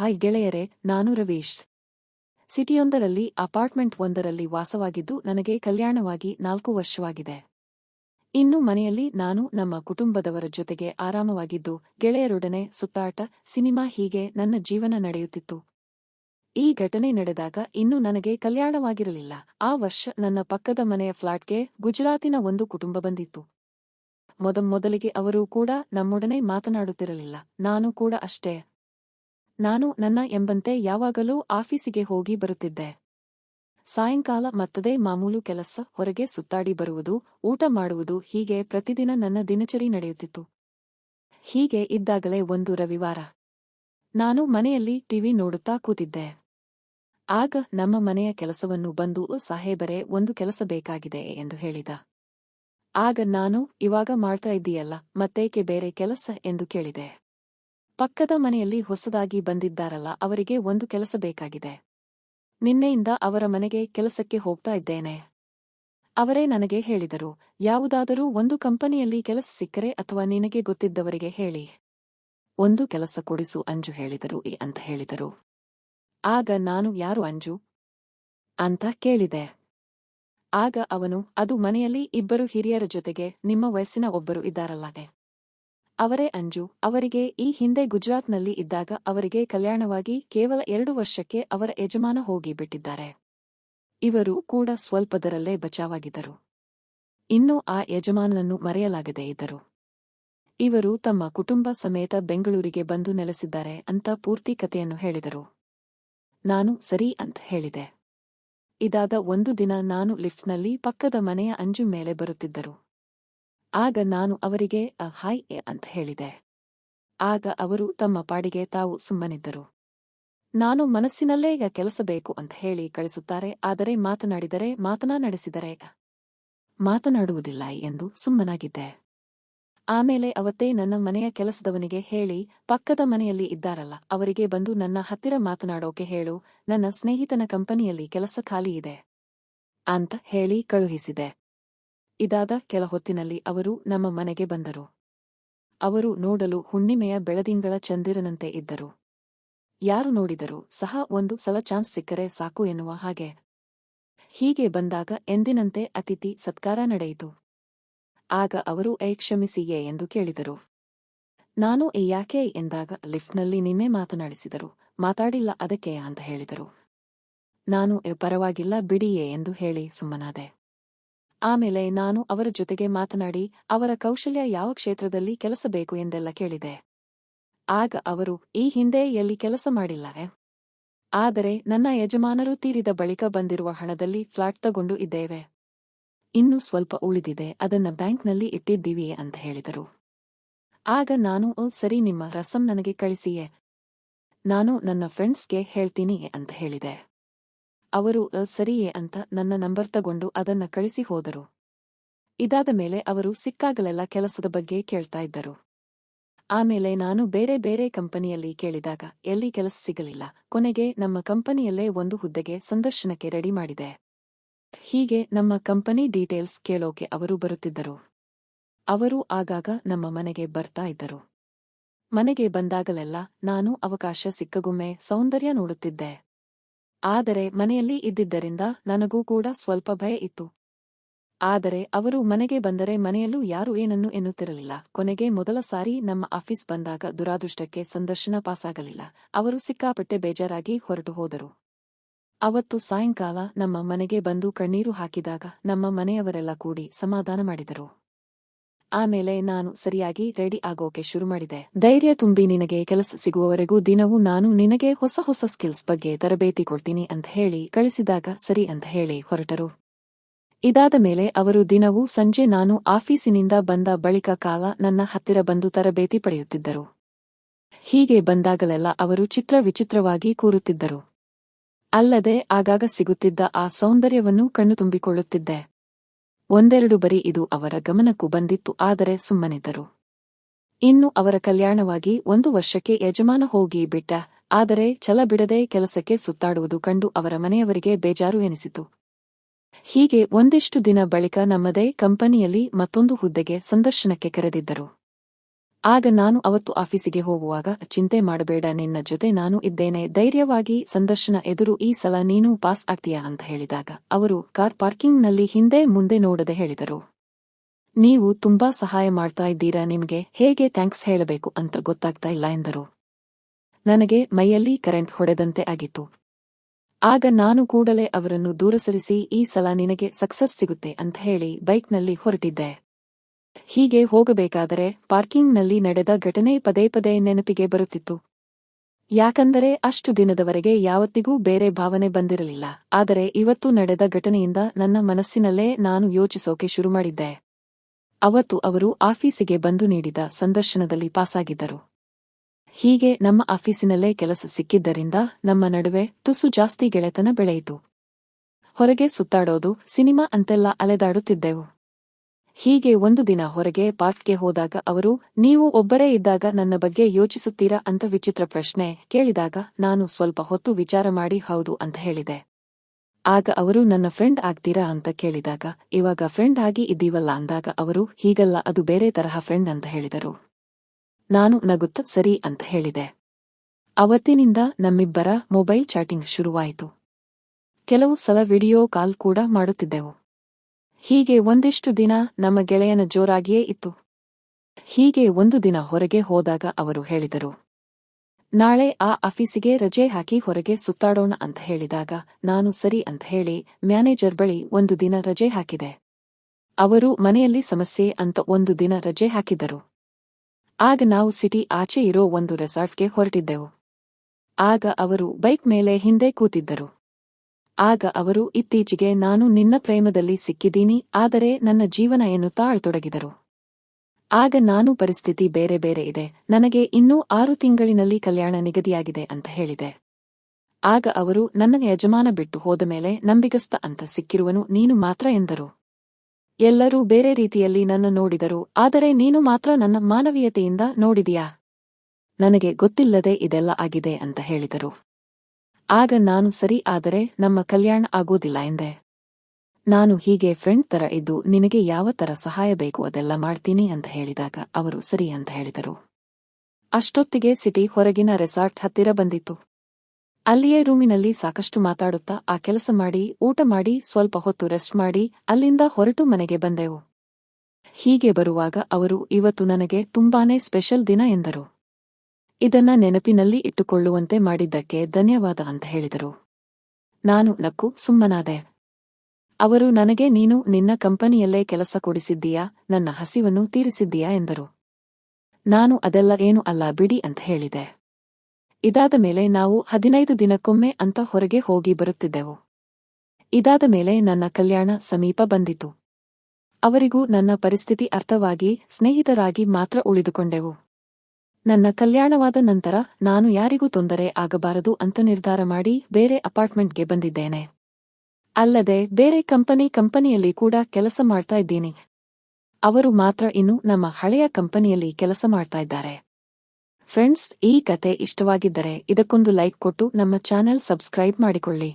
Hi ಗೆಳೆಯರೆ, ನಾನು Ravish. ಸಿಟಿಯೊಂದರಲ್ಲಿ apartment ಒಂದರಲ್ಲಿ ವಾಸವಾಗಿದ್ದು ನನಗೆ ಕಲ್ಯಾಣವಾಗಿ ನಾಲ್ಕು ವರ್ಷವಾಗಿದೆ. ಇನ್ನು ಮನೆಯಲ್ಲಿ ನಾನು ನಮ್ಮ ಕುಟುಂಬದವರ ಜೊತೆಗೆ ಆರಾಮವಾಗಿದ್ದು, ಗೆಳೆಯರೊಡನೆ ಸುತ್ತಾಟ, ಸಿನಿಮಾ ಹೀಗೆ ನನ್ನ ಜೀವನ ನಡೆಯುತ್ತಿತ್ತು. ಈ ಘಟನೆ ನಡೆದಾಗ ಇನ್ನು ನನಗೆ ಕಲ್ಯಾಣವಾಗಿರಲಿಲ್ಲ. ಆ ವರ್ಷ ನನ್ನ ಪಕ್ಕದ ಮನೆಯ ಫ್ಲಾಟ್ಗೆ ಗುಜರಾತಿನ ಒಂದು ಕುಟುಂಬ ಬಂದಿತ್ತು. ಮೊದಮೊದಲಿಗೆ ಅವರೂ ಕೂಡ ನಮ್ಮೊಡನೆ ಮಾತನಾಡುತ್ತಿರಲಿಲ್ಲ. ನಾನು ಕೂಡ ಅಷ್ಟೇ. ನಾನು ನನ್ನ ಎಂಬಂತೆ ಯಾವಾಗಲೂ ಆಫೀಸಿಗೆ ಹೋಗಿ ಬರುತ್ತಿದ್ದೆ. ಸಾಯಂಕಾಲ ಮತ್ತದೇ ಮಾಮೂಲು ಕೆಲಸ ಹೊರಗೆ ಸುತ್ತಾಡಿ ಬರುವುದು, ಊಟ ಮಾಡುವುದು ಹೀಗೆ ಪ್ರತಿದಿನ ನನ್ನ ದಿನಚರಿ ನಡೆಯುತ್ತಿತ್ತು. ಹೀಗೆ ಇದ್ದಾಗಲೇ ಒಂದು ರವಿವಾರ. ನಾನು ಮನೆಯಲ್ಲಿ ಟಿವಿ ನೋಡುತ್ತಾ ಕೂತಿದ್ದೆ. ಆಗ ನಮ್ಮ ಮನೆಯ ಕೆಲಸವನ್ನು ಬಂದು ಸಾಹೇಬರೇ, ಒಂದು ಕೆಲಸ ಬೇಕಾಗಿದೆ ಎಂದು ಹೇಳಿದ. ಆಗ ನಾನು, ಇವಾಗ ಮಾಡ್ತಾ ಇದ್ದೀಯಲ್ಲ, ಮತ್ತೇಕೆ ಬೇರೆ ಕೆಲಸ? ಎಂದು ಕೇಳಿದೆ. ಪಕ್ಕದ ಮನೆಯಲ್ಲಿ ಹೊಸದಾಗಿ ಬಂದಿದ್ದಾರಲ್ಲ, ಅವರಿಗೆ ಒಂದು ಕೆಲಸ ಬೇಕಾಗಿದೆ. ನಿನ್ನೆಯಿಂದ ಅವರ ಮನೆಗೆ ಕೆಲಸಕ್ಕೆ ಹೋಗ್ತಾ ಇದ್ದೇನೆ. ಅವರೇ ನನಗೆ ಹೇಳಿದರು, ಯಾವುದಾದರೂ ಒಂದು ಕಂಪನಿಯಲ್ಲಿ ಕೆಲಸ ಸಿಕ್ಕರೆ ಅಥವಾ ನಿನಗೆ ಗೊತ್ತಿದ್ದವರಿಗೆ ಹೇಳಿ. ಒಂದು ಕೆಲಸ ಕೊಡಿಸು ಅಂಜು ಹೇಳಿದರು ಅಂತ ಹೇಳಿದರು. ಆಗ ನಾನು, ಯಾರು ಅಂಜು ಅಂತ ಕೇಳಿದೆ. ಆಗ ಅವನು, ಅದು ಮನೆಯಲ್ಲಿ ಇಬ್ಬರು ಹಿರಿಯರ ಜೊತೆಗೆ ನಿಮ್ಮ ವಯಸ್ಸಿನ ಒಬ್ಬರು ಇದ್ದಾರಲ್ಲದೆ. ಅವರೇ ಅಂಜು. ಅವರಿಗೆ ಈ ಹಿಂದೆ ಗುಜರಾತ್ನಲ್ಲಿ ಇದ್ದಾಗ ಅವರಿಗೆ ಕಲ್ಯಾಣವಾಗಿ ಕೇವಲ ಎರಡು ವರ್ಷಕ್ಕೆ ಅವರ ಯಜಮಾನ ಹೋಗಿಬಿಟ್ಟಿದ್ದಾರೆ ಇವರು ಕೂಡ ಸ್ವಲ್ಪದರಲ್ಲೇ ಬಚಾವಾಗಿದ್ದರು. ಇನ್ನು ಆ ಯಜಮಾನನನ್ನು ಮರೆಯಲಾಗದೇ ಇದ್ದರು. ಇವರು ತಮ್ಮ ಕುಟುಂಬ ಸಮೇತ ಬೆಂಗಳೂರಿಗೆ ಬಂದು ನೆಲೆಸಿದ್ದಾರೆ ಅಂತ ಪೂರ್ತಿ ಕಥೆಯನ್ನು ಹೇಳಿದರು. ನಾನು ಸರಿ ಅಂತ ಹೇಳಿದೆ. ಇದಾದ ಒಂದು ದಿನ ನಾನು ಲಿಫ್ಟ್ನಲ್ಲಿ ಪಕ್ಕದ ಮನೆಯ ಅಂಜು ಮೇಲೆ ಬರುತ್ತಿದ್ದರು. ಆಗ ನಾನು ಅವರಿಗೆ ಅ, ಹಾಯ್ ಎ ಅಂತ ಹೇಳಿದೆ. ಆಗ ಅವರು ತಮ್ಮ ಪಾಡಿಗೆ ತಾವು ಸುಮ್ಮನಿದ್ದರು. ನಾನು ಮನಸ್ಸಿನಲ್ಲೇ ಈಗ ಕೆಲಸ ಬೇಕು ಅಂತ ಹೇಳಿ ಕಳಿಸುತ್ತಾರೆ ಆದರೆ ಮಾತನಾಡಿದರೆ ಮಾತನಾ ನಡೆಸಿದರೆ ಮಾತನಾಡುವುದಿಲ್ಲ ಎಂದು ಸುಮ್ಮನಾಗಿದ್ದೆ. ಆಮೇಲೆ ಅವತ್ತೇ ನನ್ನ ಮನೆಯ ಕೆಲಸದವನಿಗೆ ಹೇಳಿ ಪಕ್ಕದ ಮನೆಯಲ್ಲಿ ಇದ್ದಾರಲ್ಲ ಅವರಿಗೆ ಬಂದು ನನ್ನ ಹತ್ತಿರ ಮಾತನಾಡೋಕೆ ಹೇಳು ನನ್ನ ಸ್ನೇಹಿತನ ಕಂಪನಿಯಲ್ಲಿ ಕೆಲಸ ಖಾಲಿ ಇದೆ ಅಂತ ಹೇಳಿ ಕಳುಹಿಸಿದೆ. ಇದಾದ ಕೆಲ ಹೊತ್ತಿನಲ್ಲಿ ಅವರು ನಮ್ಮ ಮನೆಗೆ ಬಂದರು. ಅವರು ನೋಡಲು ಹುಣ್ಣಿಮೆಯ ಬೆಳದಿಂಗಳ ಚಂದಿರನಂತೆ ಇದ್ದರು. ಯಾರು ನೋಡಿದರೂ ಸಹ ಒಂದು ಸಲ ಚಾನ್ಸ್ ಸಿಕ್ಕರೆ ಸಾಕು ಎನ್ನುವ ಹಾಗೆ. ಹೀಗೆ ಬಂದಾಗ ಎಂದಿನಂತೆ ಅತಿಥಿ ಸತ್ಕಾರ ನಡೆಯಿತು. ಆಗ ಅವರು ಏ ಕ್ಷಮಿಸಿಯೇ ಎಂದು ಕೇಳಿದರು. ನಾನು ಏ ಯಾಕೆ? ಎಂದಾಗ ಲಿಫ್ಟ್ನಲ್ಲಿ ನಿನ್ನೆ ಮಾತನಾಡಿಸಿದರು. ಮಾತಾಡಿಲ್ಲ ಅದಕ್ಕೆ ಅಂತ ಹೇಳಿದರು. ನಾನು, ಪರವಾಗಿಲ್ಲ, ಬಿಡಿಯೇ ಎಂದು ಹೇಳಿ ಸುಮ್ಮನಾದೆ. ಆಮೇಲೆ ನಾನು ಅವರ ಜೊತೆಗೆ ಮಾತನಾಡಿ ಅವರ ಕೌಶಲ್ಯ ಯಾವ ಕ್ಷೇತ್ರದಲ್ಲಿ ಕೆಲಸ ಬೇಕು ಎಂದೆಲ್ಲ ಕೇಳಿದೆ. ಆಗ ಅವರು ಈ ಹಿಂದೆ ಎಲ್ಲಿ ಕೆಲಸ ಮಾಡಿಲ್ಲವೆ ಆದರೆ ನನ್ನ ಯಜಮಾನರು ತೀರಿದ ಬಳಿಕ ಬಂದಿರುವ ಹಣದಲ್ಲಿ ಫ್ಲಾಟ್ ತಗೊಂಡು ಇದ್ದೇವೆ. ಇನ್ನು ಸ್ವಲ್ಪ ಉಳಿದಿದೆ ಅದನ್ನ ಬ್ಯಾಂಕ್ನಲ್ಲಿ ಇಟ್ಟಿದ್ದೀವಿ ಅಂತ ಹೇಳಿದರು. ಆಗ ನಾನು "ಓ, ಸರಿ ನಿಮ್ಮ ರಸಂ ನನಗೆ ಕಳಿಸಿಯೇ ನಾನು ನನ್ನ ಫ್ರೆಂಡ್ಸ್ಗೆ ಹೇಳ್ತೀನಿ ಅಂತ ಹೇಳಿದೆ. ಅವರು "ಅ, ಸರಿಯೇ ಅಂತ ನನ್ನ ನಂಬರ್ ತಗೊಂಡು ಅದನ್ನ ಕಳಿಸಿ ಹೋದರು. ಇದಾದ ಮೇಲೆ ಅವರು ಸಿಕ್ಕಾಗಲೆಲ್ಲ ಕೆಲಸದ ಬಗ್ಗೆ ಕೇಳ್ತಾ ಇದ್ದರು. ಆಮೇಲೆ ನಾನು ಬೇರೆ ಬೇರೆ ಕಂಪನಿಯಲ್ಲಿ ಕೇಳಿದಾಗ ಎಲ್ಲಿ ಕೆಲಸ ಸಿಗಲಿಲ್ಲ ಕೊನೆಗೆ ನಮ್ಮ ಕಂಪನಿಯಲ್ಲೇ ಒಂದು ಹುದ್ದೆಗೆ ಸಂದರ್ಶನಕ್ಕೆ ರೆಡಿ ಮಾಡಿದೆ. ಹೀಗೆ ನಮ್ಮ ಕಂಪನಿ ಡೀಟೇಲ್ಸ್ ಕೇಳೋಕೆ ಅವರು ಬರುತ್ತಿದ್ದರು. ಅವರು ಆಗಾಗ ನಮ್ಮ ಮನೆಗೆ ಬರ್ತಾ ಇದ್ದರು. ಮನೆಗೆ ಬಂದಾಗಲೆಲ್ಲ ನಾನು ಅವಕಾಶ ಸಿಕ್ಕಗೊಮ್ಮೆ ಸೌಂದರ್ಯ ನೋಡುತ್ತಿದ್ದೆ. ಆದರೆ ಮನೆಯಲ್ಲಿ ಇದ್ದಿದ್ದರಿಂದ ನನಗೂ ಕೂಡ ಸ್ವಲ್ಪ ಭಯ ಇತ್ತು. ಆದರೆ ಅವರು ಮನೆಗೆ ಬಂದರೆ ಮನೆಯಲ್ಲೂ ಯಾರು ಏನನ್ನು ಎನ್ನುತ್ತಿರಲಿಲ್ಲ. ಕೊನೆಗೆ ಮೊದಲ ಸಾರಿ ನಮ್ಮ ಆಫೀಸ್ ಬಂದಾಗ ದುರಾದೃಷ್ಟಕ್ಕೆ ಸಂದರ್ಶನ ಪಾಸಾಗಲಿಲ್ಲ. ಅವರು ಸಿಕ್ಕಾಪಟ್ಟೆ ಬೇಜಾರಾಗಿ ಹೊರಟು ಹೋದರು. ಅವತ್ತು ಸಾಯಂಕಾಲ ನಮ್ಮ ಮನೆಗೆ ಬಂದು ಕಣ್ಣೀರು ಹಾಕಿದಾಗ ನಮ್ಮ ಮನೆಯವರೆಲ್ಲ ಕೂಡಿ ಸಮಾಧಾನ ಮಾಡಿದರು. ಆಮೇಲೆ ನಾನು ಸರಿಯಾಗಿ ರೆಡಿ ಆಗೋಕೆ ಶುರು ಮಾಡಿದೆ. ಧೈರ್ಯ ತುಂಬಿ ನಿನಗೆ ಕೆಲಸ ಸಿಗುವವರೆಗೂ ದಿನವೂ ನಾನು ನಿನಗೆ ಹೊಸ ಹೊಸ ಸ್ಕಿಲ್ಸ್ ಬಗ್ಗೆ ತರಬೇತಿ ಕೊಡ್ತೀನಿ ಅಂತ ಹೇಳಿ ಕಳಿಸಿದಾಗ ಸರಿ ಅಂತ ಹೇಳಿ ಹೊರಟರು. ಇದಾದ ಮೇಲೆ ಅವರು ದಿನವೂ ಸಂಜೆ ನಾನು ಆಫೀಸಿನಿಂದ ಬಂದ ಬಳಿಕ ಕಾಲ ನನ್ನ ಹತ್ತಿರ ಬಂದು ತರಬೇತಿ ಪಡೆಯುತ್ತಿದ್ದರು. ಹೀಗೆ ಬಂದಾಗಲೆಲ್ಲ ಅವರು ಚಿತ್ರ ವಿಚಿತ್ರವಾಗಿ ಕೂರುತ್ತಿದ್ದರು. ಅಲ್ಲದೆ ಆಗಾಗ ಸಿಗುತ್ತಿದ್ದ ಆ ಸೌಂದರ್ಯವನ್ನು ಕಣ್ಣು ತುಂಬಿಕೊಳ್ಳುತ್ತಿದ್ದೆ. ಒಂದೆರಡು ಬರಿ ಇದು ಅವರ ಗಮನಕ್ಕೂ ಬಂದಿತ್ತು, ಆದರೆ ಸುಮ್ಮನಿದ್ದರು. ಇನ್ನು ಅವರ ಕಲ್ಯಾಣವಾಗಿ ಒಂದು ವರ್ಷಕ್ಕೆ ಯಜಮಾನ ಹೋಗಿ ಬಿಟ್ಟ, ಆದರೆ ಛಲ ಬಿಡದೆ ಕೆಲಸಕ್ಕೆ ಸುತ್ತಾಡುವುದು ಕಂಡು ಅವರ ಮನೆಯವರಿಗೆ ಬೇಜಾರು ಎನಿಸಿತು. ಹೀಗೆ ಒಂದಿಷ್ಟು ದಿನ ಬಳಿಕ ನಮ್ಮದೇ ಕಂಪನಿಯಲ್ಲಿ ಮತ್ತೊಂದು ಹುದ್ದೆಗೆ ಸಂದರ್ಶನಕ್ಕೆ ಕರೆದಿದ್ದರು. ಆಗ ನಾನು ಅವತ್ತು ಆಫೀಸಿಗೆ ಹೋಗುವಾಗ, ಚಿಂತೆ ಮಾಡಬೇಡ, ನಿನ್ನ ಜೊತೆ ನಾನು ಇದ್ದೇನೆ. ಧೈರ್ಯವಾಗಿ ಸಂದರ್ಶನ ಎದುರು ಈ ಸಲ ನೀನು ಪಾಸ್ ಆಗ್ತೀಯಾ ಅಂತ ಹೇಳಿದಾಗ, ಅವರು ಕಾರ್ ಪಾರ್ಕಿಂಗ್ನಲ್ಲಿ ಹಿಂದೆ ಮುಂದೆ ನೋಡದೆ ಹೇಳಿದರು. ನೀವು ತುಂಬಾ ಸಹಾಯ ಮಾಡ್ತಾ ಇದ್ದೀರಾ ನಿಮಗೆ? ಹೇಗೆ ಥ್ಯಾಂಕ್ಸ್ ಹೇಳಬೇಕು ಅಂತ ಗೊತ್ತಾಗ್ತಾ ಇಲ್ಲ ಎಂದರು. ನನಗೆ ಮೈಯಲ್ಲಿ ಕರೆಂಟ್ ಹೊಡೆದಂತೆ ಆಗಿತ್ತು. ಆಗ ನಾನು ಕೂಡಲೇ ಅವರನ್ನು ದೂರ ಸರಿಸಿ ಈ ಸಲ ನಿನಗೆ ಸಕ್ಸಸ್ ಸಿಗುತ್ತೆ ಅಂತ ಹೇಳಿ ಬೈಕ್ನಲ್ಲಿ ಹೊರಟಿದ್ದೆ. ಹೀಗೆ ಹೋಗಬೇಕಾದರೆ ಪಾರ್ಕಿಂಗ್ನಲ್ಲಿ ನಡೆದ ಘಟನೆ ಪದೇ ಪದೇ ನೆನಪಿಗೆ ಬರುತ್ತಿತ್ತು. ಯಾಕಂದರೆ ಅಷ್ಟು ದಿನದವರೆಗೆ ಯಾವತ್ತಿಗೂ ಬೇರೆ ಭಾವನೆ ಬಂದಿರಲಿಲ್ಲ. ಆದರೆ ಇವತ್ತು ನಡೆದ ಘಟನೆಯಿಂದ ನನ್ನ ಮನಸ್ಸಿನಲ್ಲೇ ನಾನು ಯೋಚಿಸೋಕೆ ಶುರು ಮಾಡಿದ್ದೆ. ಅವತ್ತು ಅವರು ಆಫೀಸಿಗೆ ಬಂದು ನೀಡಿದ ಸಂದರ್ಶನದಲ್ಲಿ ಪಾಸಾಗಿದ್ದರು. ಹೀಗೆ ನಮ್ಮ ಆಫೀಸಿನಲ್ಲೇ ಕೆಲಸ ಸಿಕ್ಕಿದ್ದರಿಂದ ನಮ್ಮ ನಡುವೆ ತುಸು ಜಾಸ್ತಿ ಗೆಳೆತನ ಬೆಳೆಯಿತು. ಹೊರಗೆ ಸುತ್ತಾಡೋದು, ಸಿನಿಮಾ ಅಂತೆಲ್ಲ ಅಲೆದಾಡುತ್ತಿದ್ದೆವು. ಹೀಗೆ ಒಂದು ದಿನ ಹೊರಗೆ ಪಾರ್ಕ್ಗೆ ಹೋದಾಗ ಅವರು, ನೀವು ಒಬ್ಬರೇ ಇದ್ದಾಗ ನನ್ನ ಬಗ್ಗೆ ಯೋಚಿಸುತ್ತೀರಾ? ಅಂತ ವಿಚಿತ್ರ ಪ್ರಶ್ನೆ ಕೇಳಿದಾಗ, ನಾನು ಸ್ವಲ್ಪ ಹೊತ್ತು ವಿಚಾರ ಮಾಡಿ ಹೌದು ಅಂತ ಹೇಳಿದೆ. ಆಗ ಅವರು, ನನ್ನ ಫ್ರೆಂಡ್ ಆಗ್ತೀರಾ? ಅಂತ ಕೇಳಿದಾಗ, ಇವಾಗ ಫ್ರೆಂಡ್ ಆಗಿ ಇದ್ದೀವಲ್ಲ? ಅಂದಾಗ ಅವರು, ಹೀಗಲ್ಲ, ಅದು ಬೇರೆ ತರಹ ಫ್ರೆಂಡ್ ಅಂತ ಹೇಳಿದರು. ನಾನು ನಗುತ್ತ ಸರಿ ಅಂತ ಹೇಳಿದೆ. ಅವತ್ತಿನಿಂದ ನಮ್ಮಿಬ್ಬರ ಮೊಬೈಲ್ ಚಾಟಿಂಗ್ ಶುರುವಾಯಿತು. ಕೆಲವು ಸಲ ವಿಡಿಯೋ ಕಾಲ್ ಕೂಡ ಮಾಡುತ್ತಿದ್ದೆವು. ಹೀಗೆ ಒಂದಿಷ್ಟು ದಿನ ನಮ್ಮ ಗೆಳೆಯನ ಜೋರಾಗಿಯೇ ಇತ್ತು. ಹೀಗೆ ಒಂದು ದಿನ ಹೊರಗೆ ಹೋದಾಗ ಅವರು ಹೇಳಿದರು, ನಾಳೆ ಆ ಆಫೀಸಿಗೆ ರಜೆ ಹಾಕಿ ಹೊರಗೆ ಸುತ್ತಾಡೋಣ ಅಂತ ಹೇಳಿದಾಗ ನಾನು ಸರಿ ಅಂತ ಹೇಳಿ ಮ್ಯಾನೇಜರ್ ಬಳಿ ಒಂದು ದಿನ ರಜೆ ಹಾಕಿದೆ. ಅವರು ಮನೆಯಲ್ಲಿ ಸಮಸ್ಯೆ ಅಂತ ಒಂದು ದಿನ ರಜೆ ಹಾಕಿದ್ದರು. ಆಗ ನಾವು ಸಿಟಿ ಆಚೆ ಇರೋ ಒಂದು ರೆಸಾರ್ಟ್ಗೆ ಹೊರಟಿದ್ದೆವು. ಆಗ ಅವರು ಬೈಕ್ ಮೇಲೆ ಹಿಂದೆ ಕೂತಿದ್ದರು. ಆಗ ಅವರು, ಇತ್ತೀಚೆಗೆ ನಾನು ನಿನ್ನ ಪ್ರೇಮದಲ್ಲಿ ಸಿಕ್ಕಿದ್ದೀನಿ, ಆದರೆ ನನ್ನ ಜೀವನ ಎನ್ನುತ್ತಾ ತಾಳ್ತೊಡಗಿದರು. ಆಗ ನಾನು ಪರಿಸ್ಥಿತಿ ಬೇರೆ ಬೇರೆ ಇದೆ, ನನಗೆ ಇನ್ನೂ ಆರು ತಿಂಗಳಿನಲ್ಲಿ ಕಲ್ಯಾಣ ನಿಗದಿಯಾಗಿದೆ ಅಂತ ಹೇಳಿದೆ. ಆಗ ಅವರು, ನನ್ನ ಯಜಮಾನ ಬಿಟ್ಟು ಹೋದ ಮೇಲೆ ನಂಬಿಗಸ್ತ ಅಂತ ಸಿಕ್ಕಿರುವನು ನೀನು ಮಾತ್ರ ಎಂದರು. ಎಲ್ಲರೂ ಬೇರೆ ರೀತಿಯಲ್ಲಿ ನನ್ನ ನೋಡಿದರು, ಆದರೆ ನೀನು ಮಾತ್ರ ನನ್ನ ಮಾನವೀಯತೆಯಿಂದ ನೋಡಿದೆಯಾ? ನನಗೆ ಗೊತ್ತಿಲ್ಲದೆ ಇದೆಲ್ಲ ಆಗಿದೆ ಅಂತ ಹೇಳಿದರು. ಆಗ ನಾನು ಸರಿ ಆದರೆ ನಮ್ಮ ಕಲ್ಯಾಣ ಆಗೋದಿಲ್ಲ ಎಂದೆ. ನಾನು ಹೀಗೆ ಫ್ರೆಂಡ್ ತರ ಇದ್ದು ನಿನಗೆ ಯಾವ ತರ ಸಹಾಯ ಬೇಕು ಅದೆಲ್ಲ ಮಾಡ್ತೀನಿ ಅಂತ ಹೇಳಿದಾಗ ಅವರು ಸರಿ ಅಂತ ಹೇಳಿದರು. ಅಷ್ಟೊತ್ತಿಗೆ ಸಿಟಿ ಹೊರಗಿನ ರೆಸಾರ್ಟ್ ಹತ್ತಿರ ಬಂದಿತ್ತು. ಅಲ್ಲಿಯೇ ರೂಮಿನಲ್ಲಿ ಸಾಕಷ್ಟು ಮಾತಾಡುತ್ತಾ ಆ ಕೆಲಸ ಮಾಡಿ, ಊಟ ಮಾಡಿ, ಸ್ವಲ್ಪ ಹೊತ್ತು ರೆಸ್ಟ್ ಮಾಡಿ, ಅಲ್ಲಿಂದ ಹೊರಟು ಮನೆಗೆ ಬಂದೆವು. ಹೀಗೆ ಬರುವಾಗ ಅವರು ಇವತ್ತು ನನಗೆ ತುಂಬಾನೇ ಸ್ಪೆಷಲ್ ದಿನ ಎಂದರು. ಇದನ್ನ ನೆನಪಿನಲ್ಲಿ ಇಟ್ಟುಕೊಳ್ಳುವಂತೆ ಮಾಡಿದ್ದಕ್ಕೆ ಧನ್ಯವಾದ ಅಂತ ಹೇಳಿದರು. ನಾನು ನಕ್ಕು ಸುಮ್ಮನಾದೆ. ಅವರು ನನಗೆ, ನೀನು ನಿನ್ನ ಕಂಪನಿಯಲ್ಲೇ ಕೆಲಸ ಕೊಡಿಸಿದ್ದೀಯಾ? ನನ್ನ ಹಸಿವನ್ನು ತೀರಿಸಿದ್ದೀಯಾ? ಎಂದರು. ನಾನು ಅದೆಲ್ಲ ಏನು ಅಲ್ಲ, ಬಿಡಿ ಅಂತ ಹೇಳಿದೆ. ಇದಾದ ಮೇಲೆ ನಾವು ಹದಿನೈದು ದಿನಕ್ಕೊಮ್ಮೆ ಅಂತ ಹೊರಗೆ ಹೋಗಿ ಬರುತ್ತಿದ್ದೆವು. ಇದಾದ ಮೇಲೆ ನನ್ನ ಕಲ್ಯಾಣ ಸಮೀಪ ಬಂದಿತು. ಅವರಿಗೂ ನನ್ನ ಪರಿಸ್ಥಿತಿ ಅರ್ಥವಾಗಿ ಸ್ನೇಹಿತರಾಗಿ ಮಾತ್ರ ಉಳಿದುಕೊಂಡೆವು. ನನ್ನ ಕಲ್ಯಾಣವಾದ ನಂತರ ನಾನು ಯಾರಿಗೂ ತೊಂದರೆ ಆಗಬಾರದು ಅಂತ ನಿರ್ಧಾರ ಮಾಡಿ ಬೇರೆ ಅಪಾರ್ಟ್ಮೆಂಟ್ಗೆ ಬಂದಿದ್ದೇನೆ. ಅಲ್ಲದೆ ಬೇರೆ ಕಂಪನಿ ಕಂಪನಿಯಲ್ಲಿ ಕೂಡ ಕೆಲಸ ಮಾಡ್ತಾ ಇದ್ದೀನಿ. ಅವರು ಮಾತ್ರ ಇನ್ನು ನಮ್ಮ ಹಳೆಯ ಕಂಪನಿಯಲ್ಲಿ ಕೆಲಸ ಮಾಡ್ತಾ ಇದ್ದಾರೆ. ಫ್ರೆಂಡ್ಸ್, ಈ ಕತೆ ಇಷ್ಟವಾಗಿದ್ದರೆ ಇದಕ್ಕೊಂದು ಲೈಕ್ ಕೊಟ್ಟು ನಮ್ಮ ಚಾನೆಲ್ ಸಬ್ಸ್ಕ್ರೈಬ್ ಮಾಡಿಕೊಳ್ಳಿ.